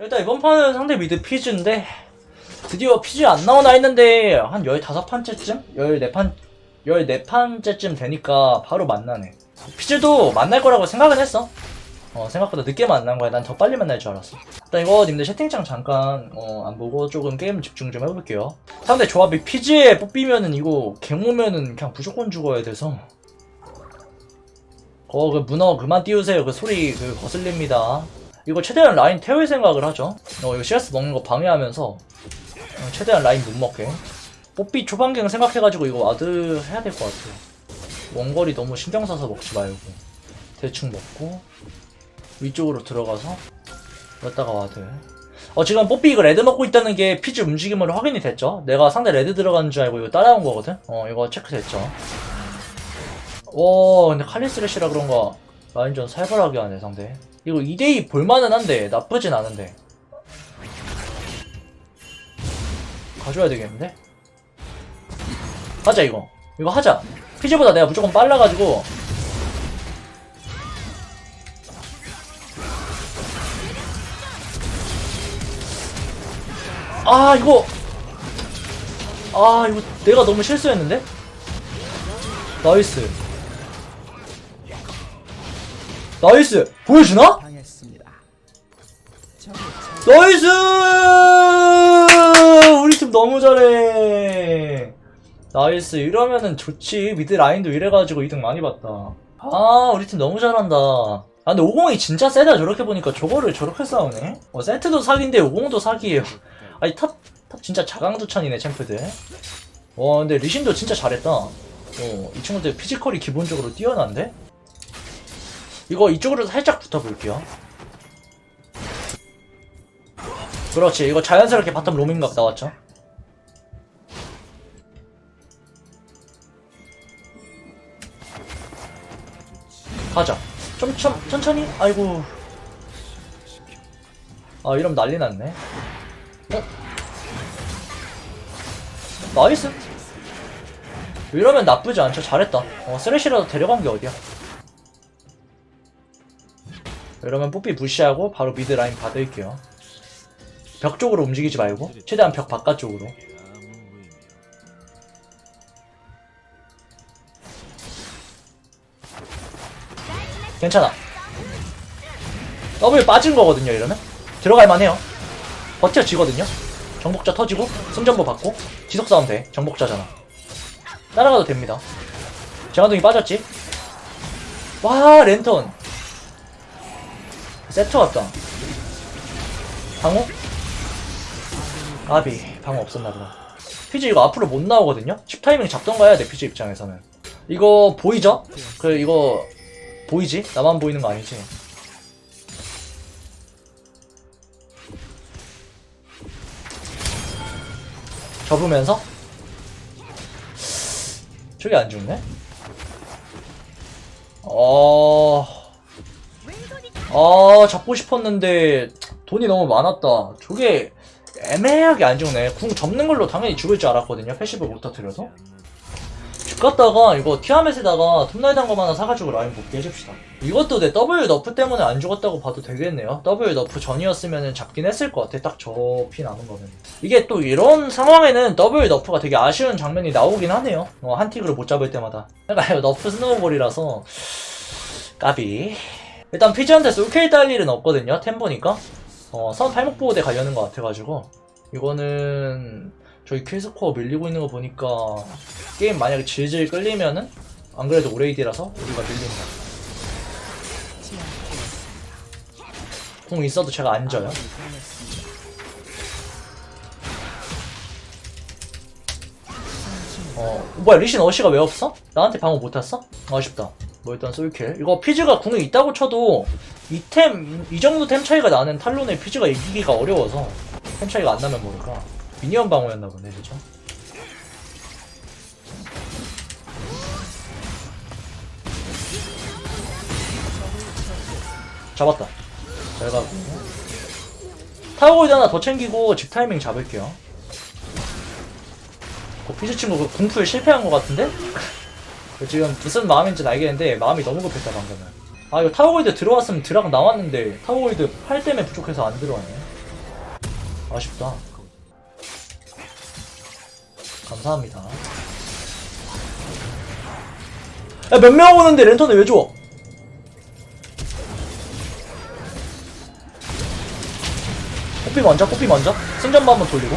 자, 일단 이번 판은 상대 미드 피즈인데 드디어 피즈 안 나오나 했는데 한 15판째쯤? 14판 14판째쯤 되니까 바로 만나네 피즈도 만날 거라고 생각은 했어 어, 생각보다 늦게 만난 거야. 난 더 빨리 만날 줄 알았어. 일단 이거 님들 채팅창 잠깐 어, 안 보고 조금 게임 집중 좀 해볼게요. 상대 조합이 피지에 뽑히면은 이거 갱오면은 그냥 무조건 죽어야 돼서. 어, 그 문어 그만 띄우세요. 그 소리 그 거슬립니다. 이거 최대한 라인 태울 생각을 하죠. 어, 이거 CS 먹는 거 방해하면서 어, 최대한 라인 못 먹게. 뽑기 초반갱 생각해가지고 이거 와드 해야 될 것 같아요. 원거리 너무 신경 써서 먹지 말고 대충 먹고 위쪽으로 들어가서 그랬다가 와드 어 지금 뽀삐 이거 레드 먹고 있다는 게 피즈 움직임으로 확인이 됐죠 내가 상대 레드 들어가는 줄 알고 이거 따라온 거거든 어 이거 체크됐죠 와 근데 칼리스레시라 그런가 라인전 살벌하게 하네 상대 이거 2대2 볼만은 한데 나쁘진 않은데. 가져야 되겠는데? 하자 이거. 이거 하자. 피즈보다 내가 무조건 빨라가지고. 아 이거. 아 이거 내가 너무 실수했는데? 나이스 나이스! 보여주나? 나이스! 우리 팀 너무 잘해. 나이스. 이러면은 좋지. 미드 라인도 이래가지고 2등 많이 봤다. 아 우리 팀 너무 잘한다. 아 근데 50이 진짜 세다. 저렇게 보니까 저거를 저렇게 싸우네? 어 세트도 사기인데 50도 사기예요. 아니 탑, 탑 진짜 자강두천이네 챔프들. 와 근데 리신도 진짜 잘했다. 어, 이 친구들 피지컬이 기본적으로 뛰어난데? 이거 이쪽으로 살짝 붙어볼게요. 그렇지 이거 자연스럽게 바텀 로밍각 나왔죠? 가자. 좀 천, 천천히? 아이고. 아 이러면 난리 났네. 어? 나이스. 이러면 나쁘지 않죠. 잘했다. 어 쓰레쉬라도 데려간 게 어디야 이러면 뽀삐 무시하고 바로 미드 라인 받을게요. 벽 쪽으로 움직이지 말고 최대한 벽 바깥쪽으로. 괜찮아. 더블 빠진 거거든요 이러면? 들어갈 만 해요. 버텨지거든요. 정복자 터지고 승전보 받고 지속 싸움 돼. 정복자잖아. 따라가도 됩니다. 정한동이 빠졌지? 와 랜턴 세트 왔다 방어? 아비 방어 없었나보다 피지 이거 앞으로 못 나오거든요? 칩 타이밍 잡던가 해야 돼 피지 입장에서는 이거 보이죠? 그 이거 보이지? 나만 보이는 거 아니지? 접으면서 저게 안 죽네? 어... 아 잡고 싶었는데 돈이 너무 많았다. 저게 애매하게 안 죽네. 궁 접는 걸로 당연히 죽을 줄 알았거든요. 패시브 못 터뜨려서. 집 갔다가 이거 티아멧에다가 톱라이드 한거 하나 사가지고 라인 복귀 해줍시다. 이것도 내 W 너프 때문에 안 죽었다고 봐도 되겠네요. W 너프 전이었으면 잡긴 했을 것 같아. 딱 저 피 남은 거는 이게 또 이런 상황에는 W 너프가 되게 아쉬운 장면이 나오긴 하네요. 어, 한 틱으로 못 잡을 때마다. 그러니까 너프 스노우볼이라서. 까비 일단 피지한테 솔케이 딸 일은 없거든요 템 보니까. 어, 선 팔목 보호대 가려는 것 같아가지고. 이거는 저희 킬스코어 밀리고 있는 거 보니까 게임 만약에 질질 끌리면은 안 그래도 오레이디라서 우리가 밀린다. 공 있어도 제가 안 져요. 어 뭐야 리신 어시가 왜 없어? 나한테 방어 못 탔어? 아쉽다 뭐 일단 솔킬. 이거 피즈가 궁이 있다고 쳐도 이 템 이 정도 템 차이가 나는 탈론의 피즈가 이기기가 어려워서 템 차이가 안 나면 모를까. 미니언 방어였나 보네 그죠? 잡았다. 잘 가고. 타워골드 하나 더 챙기고 집 타이밍 잡을게요. 어, 피즈 친구 그 궁풀 실패한 것 같은데? 그 지금 무슨 마음인지 알겠는데 마음이 너무 급했다 방금은 아 이거 타워골드 들어왔으면 드락 나왔는데 타워골드 8 때문에 부족해서 안 들어왔네 아쉽다. 감사합니다. 야, 몇 명 오는데 랜턴을 왜 줘? 뽀삐 먼저, 뽀삐 먼저. 승전부 한번 돌리고.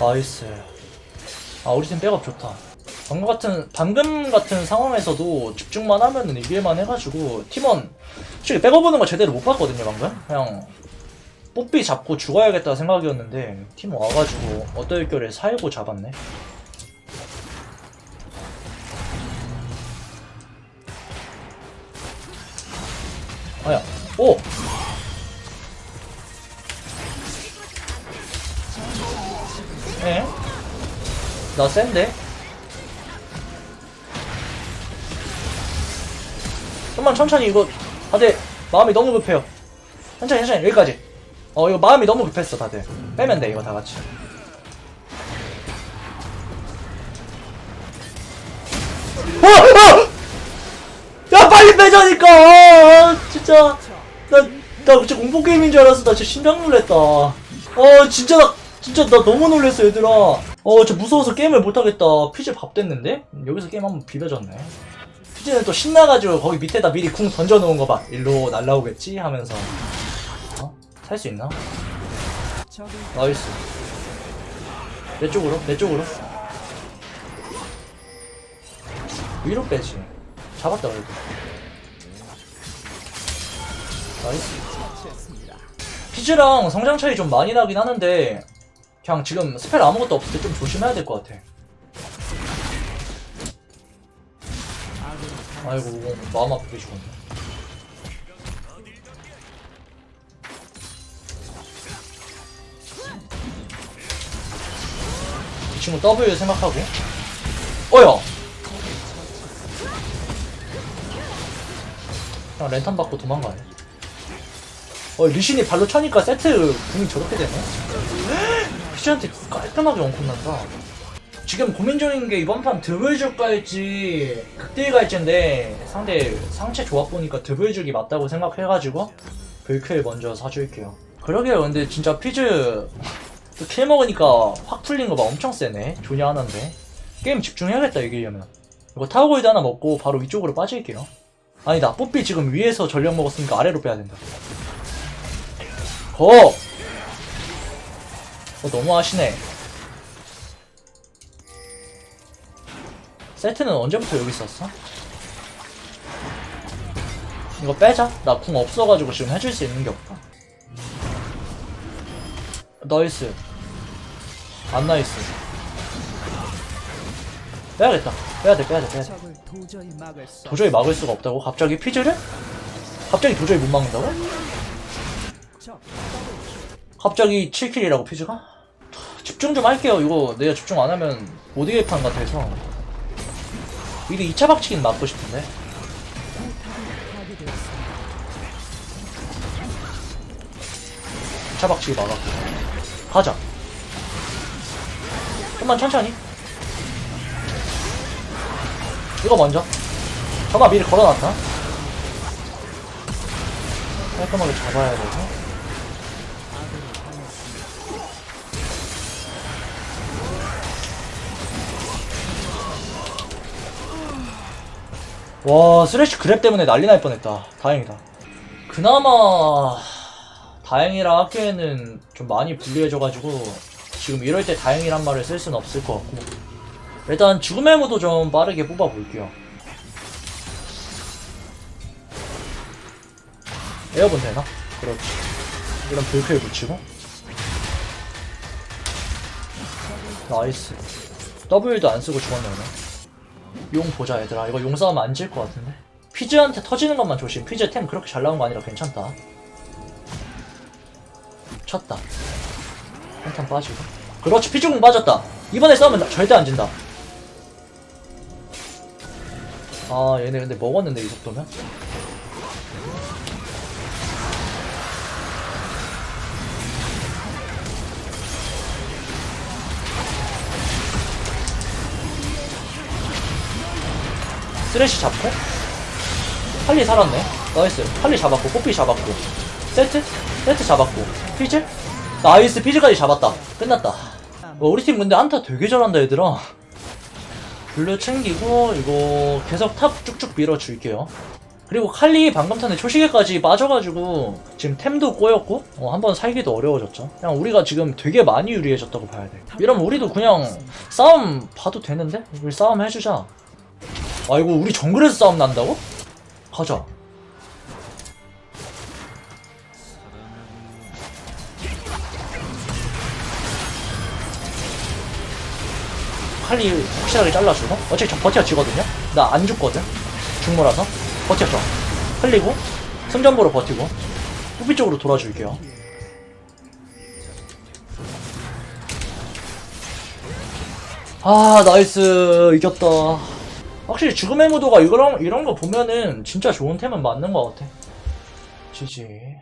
나이스. 아, 우리 팀 백업 좋다. 방금 같은, 방금 같은 상황에서도 집중만 하면은 이길만 해가지고, 팀원, 솔직히 백업 오는 거 제대로 못 봤거든요, 방금? 그냥, 뽀삐 잡고 죽어야겠다 생각이었는데, 팀 와가지고, 어떨결에 살고 잡았네. 아야, 오! 나 센데? 좀만 천천히 이거 다들 마음이 너무 급해요. 천천히 천천히 여기까지. 어 이거 마음이 너무 급했어 다들. 빼면 돼 이거 다 같이. 어! 어! 야 빨리 빼자니까! 아, 진짜. 나, 나 진짜 공포게임인 줄 알았어. 나 진짜 심장 놀랬다. 어 진짜 나 진짜 나 너무 놀랬어 얘들아 어 진짜 무서워서 게임을 못하겠다. 피즈 밥 됐는데? 여기서 게임 한번 비벼졌네. 피즈는 또 신나가지고 거기 밑에다 미리 궁 던져놓은 거 봐. 일로 날라오겠지? 하면서. 어? 살 수 있나? 나이스. 내 쪽으로 내 쪽으로. 위로 빼지. 잡았다 그래도. 나이스. 피즈랑 성장 차이 좀 많이 나긴 하는데 그냥 지금 스펠 아무것도 없을 때 좀 조심해야 될 것 같아. 아이고 마음 아프게 죽었네. 이 친구 W 생각하고. 어여! 그냥 랜턴 받고 도망가네. 어 리신이 발로 차니까 세트 궁이 저렇게 되네 피즈한테 깔끔하게 원콤 난다. 지금 고민 중인 게 이번 판 드블죽 갈지 극딜 갈지인데 상대 상체 조합 보니까 드블죽이 맞다고 생각해가지고 불클 먼저 사줄게요. 그러게요. 근데 진짜 피즈 또킬 먹으니까 확 풀린 거 봐. 엄청 세네. 조냐 하나인데. 게임 집중해야겠다 이기려면. 이거 타워골드 하나 먹고 바로 위쪽으로 빠질게요. 아니다 뽀삐 지금 위에서 전력 먹었으니까 아래로 빼야 된다. 거! 어 너무 하시네 세트는 언제부터 여기 있었어? 이거 빼자. 나 궁 없어가지고 지금 해줄 수 있는 게 없다. 나이스. 안 나이스. 빼야겠다. 빼야돼, 빼야돼, 빼야돼. 적을 도저히 막을 수 도저히 막을 수가 없다고? 갑자기 피즈를? 갑자기 도저히 못 막는다고? 적 갑자기 7킬이라고 피즈가? 집중 좀 할게요. 이거 내가 집중 안 하면 못 이길 판 같아서. 미리 2차 박치기는 막고 싶은데. 파괴되었습니다. 2차 박치기 막았고. 가자. 좀만 천천히. 이거 먼저. 저마 미리 걸어놨다. 깔끔하게 잡아야 되고. 와, 쓰레쉬 그랩 때문에 난리 날 뻔했다. 다행이다. 그나마 다행이라 하기에는 좀 많이 불리해져가지고 지금 이럴 때 다행이란 말을 쓸 수는 없을 것 같고 일단 죽음의 무도 좀 빠르게 뽑아볼게요. 에어본 되나? 그렇지. 이런 불크에 붙이고 나이스. W도 안 쓰고 죽었네 오늘. 용 보자 얘들아. 이거 용 싸우면 안질 것 같은데. 피즈한테 터지는 것만 조심. 피즈 템 그렇게 잘 나온 거 아니라 괜찮다. 쳤다. 한탄 빠지고. 그렇지 피즈 공 빠졌다. 이번에 싸우면 나- 절대 안 진다. 아 얘네 근데 먹었는데 이 속도면 쓰레쉬 잡고? 할리 살았네. 나이스. 할리 잡았고 뽀삐 잡았고. 세트? 세트 잡았고. 피즈 나이스. 피즈까지 잡았다. 끝났다. 어, 우리 팀 근데 안타 되게 잘한다 얘들아. 블루 챙기고 이거 계속 탑 쭉쭉 밀어줄게요. 그리고 칼리 방금 전에 초시계까지 빠져가지고 지금 템도 꼬였고 어, 한번 살기도 어려워졌죠. 그냥 우리가 지금 되게 많이 유리해졌다고 봐야 돼. 이러면 우리도 그냥 싸움 봐도 되는데? 우리 싸움 해주자 아이고 우리 정글에서 싸움 난다고? 가자. 칼리 확실하게 잘라주고 어차피 저 버텨지거든요? 나 안 죽거든? 중모라서? 버텼죠 흘리고 승전보로 버티고 후비 쪽으로 돌아줄게요. 아 나이스. 이겼다 확실히 죽음의 무도가 이런, 이런 거 보면은 진짜 좋은 템은 맞는 것 같아. 지지